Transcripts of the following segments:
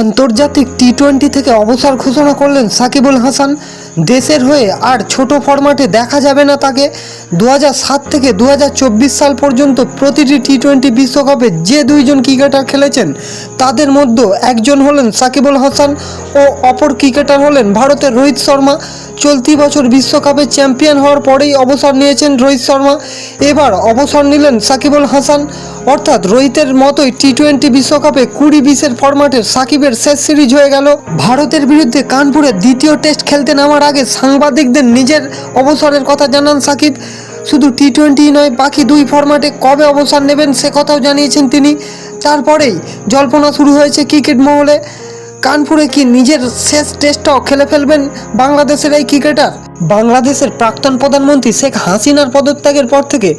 আন্তর্জাতিক T twenty থেকে অবসর ঘোষণা করলেন সাকিবুল হাসান। দেশের হয়ে আর ছোট ফরম্যাটে দেখা যাবে না তাকে। দু সাত থেকে দু হাজার চব্বিশ সাল পর্যন্ত প্রতিটি টি টোয়েন্টি বিশ্বকাপে যে দুইজন ক্রিকেটার খেলেছেন, তাদের মধ্যে একজন হলেন সাকিবুল হাসান ও অপর ক্রিকেটার হলেন ভারতের রোহিত শর্মা। চলতি বছর বিশ্বকাপে চ্যাম্পিয়ন হওয়ার পরেই অবসর নিয়েছেন রোহিত শর্মা। এবার অবসর নিলেন সাকিবুল হাসান। অর্থাৎ রোহিতের মতোই টি টোয়েন্টি বিশ্বকাপে কুড়ি বিশের ফরম্যাটের সাকিবের শেষ সিরিজ হয়ে গেল। ভারতের বিরুদ্ধে কানপুরে দ্বিতীয় টেস্ট খেলতে নামার আগে সাংবাদিকদের নিজের অবসরের কথা জানান সাকিব। শুধু টি টোয়েন্টি নয়, বাকি দুই ফরম্যাটে কবে অবসর নেবেন সে কথাও জানিয়েছেন তিনি। তারপরেই জল্পনা শুরু হয়েছে ক্রিকেট মহলে। কানপুরে কি নিজের শেষ টেস্টটাও খেলে ফেলবেন বাংলাদেশের এই ক্রিকেটার? বাংলাদেশের প্রাক্তন প্রধানমন্ত্রী শেখ হাসিনার পদত্যাগের পর থেকে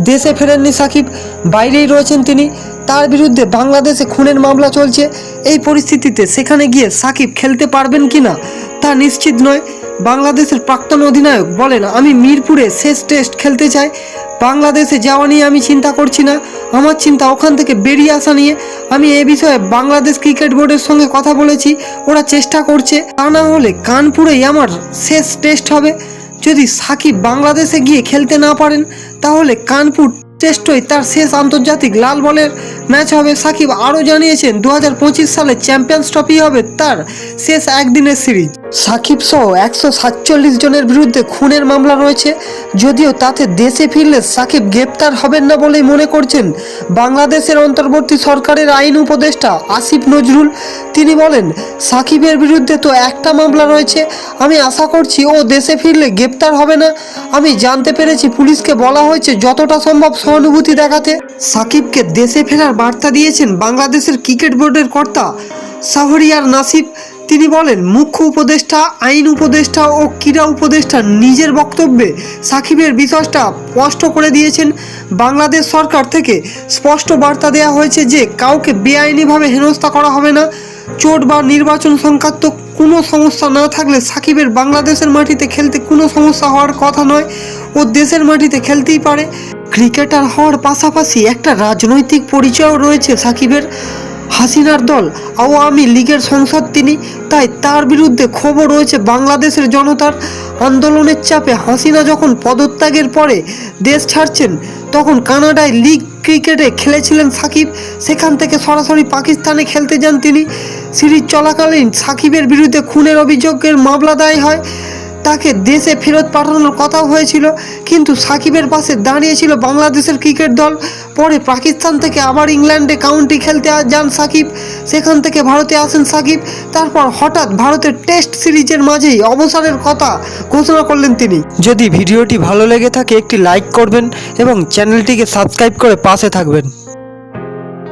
দেশে ফেরেননি সাকিব, বাইরেই রয়েছেন তিনি। তার বিরুদ্ধে বাংলাদেশে খুনের মামলা চলছে। এই পরিস্থিতিতে সেখানে গিয়ে সাকিব খেলতে পারবেন কি না তা নিশ্চিত নয়। বাংলাদেশের প্রাক্তন অধিনায়ক বলেন, আমি মিরপুরে শেষ টেস্ট খেলতে চাই। বাংলাদেশে যাওয়া নিয়ে আমি চিন্তা করছি না। আমার চিন্তা ওখান থেকে বেরিয়ে আসা নিয়ে। আমি এ বিষয়ে বাংলাদেশ ক্রিকেট বোর্ডের সঙ্গে কথা বলেছি। ওরা চেষ্টা করছে। তা না হলে কানপুরেই আমার শেষ টেস্ট হবে। যদি সাকিব বাংলাদেশে গিয়ে খেলতে না পারেন তাহলে কানপুর টেস্টই তার শেষ আন্তর্জাতিক লাল বলের ম্যাচ হবে সাকিব আরও জানিয়েছেন দু হাজার পঁচিশ সালে চ্যাম্পিয়ন্স ট্রফি হবে তার শেষ একদিনের সিরিজ। সাকিব সহ একশো সাতচল্লিশ জনের বিরুদ্ধে খুনের মামলা রয়েছে, যদিও তাতে দেশে ফিরলে সাকিব গ্রেপ্তার হবেন না বলেই মনে করছেন বাংলাদেশের অন্তর্বর্তী সরকারের আইন উপদেষ্টা আসিফ নজরুল। তিনি বলেন, সাকিবের বিরুদ্ধে তো একটা মামলা রয়েছে, আমি আশা করছি ও দেশে ফিরলে গ্রেপ্তার হবে না। আমি জানতে পেরেছি পুলিশকে বলা হয়েছে যতটা সম্ভব সহানুভূতি দেখাতে সাকিবকে দেশে ফেরার বার্তা দিয়েছেন বাংলাদেশের ক্রিকেট বোর্ডের কর্তা শাহরিয়ার নাসিব। তিনি বলেন, মুখ্য উপদেষ্টা, আইন উপদেষ্টা ও ক্রীড়া উপদেষ্টা নিজের বক্তব্যে সাকিবের বিষয়টা স্পষ্ট করে দিয়েছেন। বাংলাদেশ সরকার থেকে স্পষ্ট বার্তা দেওয়া হয়েছে যে, কাউকে বেআইনিভাবে হেনস্থা করা হবে না। চোট বা নির্বাচন সংক্রান্ত কোনো সমস্যা না থাকলে সাকিবের বাংলাদেশের মাটিতে খেলতে কোনো সমস্যা হওয়ার কথা নয়। ও দেশের মাটিতে খেলতেই পারে। ক্রিকেটার হওয়ার পাশাপাশি একটা রাজনৈতিক পরিচয়ও রয়েছে সাকিবের হাসিনার দল। আওয়ামী লীগের সংসদ তিনি, তাই তার বিরুদ্ধে খবর রয়েছে বাংলাদেশের জনতার আন্দোলনের চাপে। হাসিনা যখন পদত্যাগের পরে দেশ ছাড়ছেন, তখন কানাডায় লিগ ক্রিকেটে খেলেছিলেন সাকিব। সেখান থেকে সরাসরি পাকিস্তানে খেলতে যান তিনি। সিরিজ চলাকালীন সাকিবের বিরুদ্ধে খুনের অভিযোগের মামলা দায় হয়। তাকে দেশে ফেরত পাঠানোর কথাও হয়েছিল, কিন্তু সাকিবের পাশে দাঁড়িয়েছিল বাংলাদেশের ক্রিকেট দল। পরে পাকিস্তান থেকে আবার ইংল্যান্ডে কাউন্টি খেলতে যান সাকিব। সেখান থেকে ভারতে আসেন সাকিব। তারপর হঠাৎ ভারতের টেস্ট সিরিজের মাঝেই অবসরের কথা ঘোষণা করলেন তিনি। যদি ভিডিওটি ভালো লেগে থাকে, একটি লাইক করবেন এবং চ্যানেলটিকে সাবস্ক্রাইব করে পাশে থাকবেন।